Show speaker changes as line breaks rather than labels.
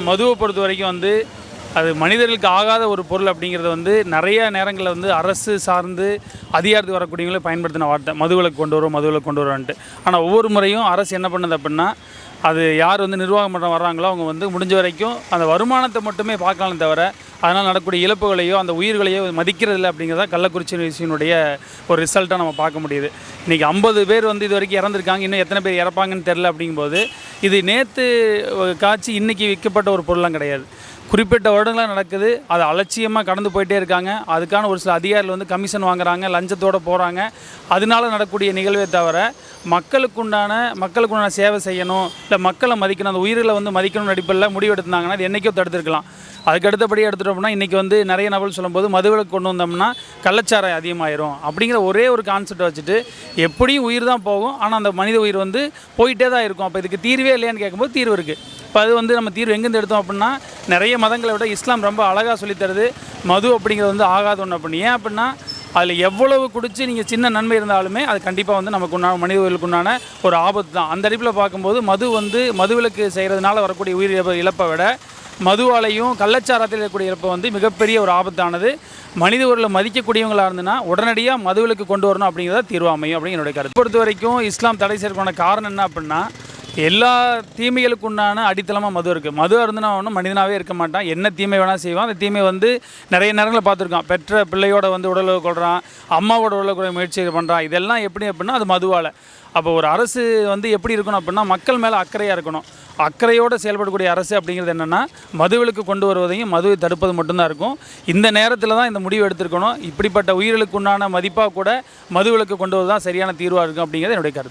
மதுவை பொறுத்த வரைக்கும் வந்து அது மனிதர்களுக்கு ஆகாத ஒரு பொருள் அப்படிங்கிறது வந்து நிறைய நேரங்களில் வந்து அரசு சார்ந்து அதிகாரத்துக்கு வரக்கூடியவங்களே பயன்படுத்தின வார்த்தை. மதுவிலக்கு கொண்டு வரும் மதுவிலக்கு கொண்டு வரும்ன்ட்டு ஆனால் ஒவ்வொரு முறையும் அரசு என்ன பண்ணுது அப்படின்னா அது யார் வந்து நிர்வாகம் பண்ண வர்றாங்களோ அவங்க வந்து முடிஞ்ச வரைக்கும் அந்த வருமானத்தை மட்டுமே பார்க்கலாம் தவிர அதனால் நடக்கக்கூடிய இழப்புகளையோ அந்த உயிர்களையோ மதிக்கிறதில்ல அப்படிங்கிறத கள்ளக்குறிச்சி விஷயனுடைய ஒரு ரிசல்ட்டாக நம்ம பார்க்க முடியுது. இன்றைக்கி ஐம்பது பேர் வந்து இது வரைக்கும் இறந்துருக்காங்க. இன்னும் எத்தனை பேர் இறப்பாங்கன்னு தெரில அப்படிங்கும்போது இது நேற்று காட்சி இன்றைக்கி விற்கப்பட்ட ஒரு பொருளாம் கிடையாது. குறிப்பிட்ட வருடங்களாக நடக்குது. அது அலட்சியமாக கடந்து போயிட்டே இருக்காங்க. அதுக்கான ஒரு சில அதிகாரிகள் வந்து கமிஷன் வாங்குறாங்க லஞ்சத்தோடு போகிறாங்க அதனால நடக்கக்கூடிய நிகழ்வே தவிர மக்களுக்குண்டான மக்களுக்குண்டான சேவை செய்யணும் இல்லை மக்களை மதிக்கணும் அந்த உயிர்களை வந்து மதிக்கணும்னு அடிப்படையில் முடிவெடுத்தாங்கன்னா அது என்றைக்கோ தடுத்துருக்கலாம். அதுக்கு அடுத்தபடி எடுத்துட்டோம்னா இன்றைக்கி வந்து நிறைய நபர்கள் சொல்லும்போது மதுவிலக்கு கொண்டு வந்தோம்னா கள்ளச்சாரம் அதிகமாயிரும். அப்படிங்கிற ஒரே ஒரு கான்செப்டை வச்சுட்டு எப்படியும் உயிர் தான் போகும் ஆனால் அந்த மனித உயிர் வந்து போயிட்டே தான் இருக்கும். அப்போ இதுக்கு தீர்வே இல்லையான்னு கேட்கும்போது தீர்வு இருக்குது இப்போ அது வந்து நம்ம தீர்வு எங்கேருந்து எடுத்தோம் அப்படின்னா நிறைய மதங்களை விட இஸ்லாம் ரொம்ப அழகாக சொல்லித்தருது. மது அப்படிங்கிறது வந்து ஆகாத ஒன்று அப்படின்னு. ஏன் அப்படின்னா அதில் எவ்வளவு குடித்து நீங்கள் சின்ன நன்மை இருந்தாலுமே அது கண்டிப்பாக வந்து நமக்கு உண்டான மனித உண்டான ஒரு ஆபத்து தான் அந்த அடிப்பில் பார்க்கும்போது மது வந்து மதுவிலக்கு செய்கிறதுனால வரக்கூடிய உயிர் இழப்பை இழப்பை விட மதுவாலையும் கள்ளச்சாரத்தில் இருக்கக்கூடிய இழப்பு வந்து மிகப்பெரிய ஒரு ஆபத்தானது. மனித உரில் மதிக்கக்கூடியவங்களாக இருந்ததுன்னா உடனடியாக மதுவிலக்கு கொண்டு வரணும் அப்படிங்கிறத தீர்வாமையும் அப்படிங்கிற அப்படின்னு என்னுடைய கருத்து. பொறுத்த வரைக்கும் இஸ்லாம் தடை செய்யறதுக்கான காரணம் என்ன அப்படின்னா எல்லா தீமைகளுக்கு உண்டான அடித்தளமாக மது இருக்குது மது இருந்துனா ஒன்றும் மனிதனாகவே இருக்க மாட்டான். என்ன தீமை வேணால் செய்வான். அந்த தீமை வந்து நிறைய நேரங்களில் பார்த்துருக்கான். பெற்ற பிள்ளையோட வந்து உடலை கொள்கிறான் அம்மாவோட உடலை கொள்ள முயற்சி பண்ணுறான் இதெல்லாம் எப்படி அப்படின்னா அது மதுவால். அப்போ ஒரு அரசு வந்து எப்படி இருக்கணும் அப்படின்னா மக்கள் மேலே அக்கறையாக இருக்கணும். அக்கறையோடு செயல்படக்கூடிய அரசு அப்படிங்கிறது என்னென்னா மதுவிலக்கு கொண்டு வருவதையும் மதுவை தடுப்பது மட்டும்தான் இருக்கும். இந்த நேரத்தில் தான் இந்த முடிவு எடுத்திருக்கணும். இப்படிப்பட்ட உயிர்களுக்கு உண்டான மதிப்பாக கூட மதுவிலக்கு கொண்டு வருவது தான் சரியான தீர்வாக இருக்கும் அப்படிங்கிறது என்னுடைய கருத்து.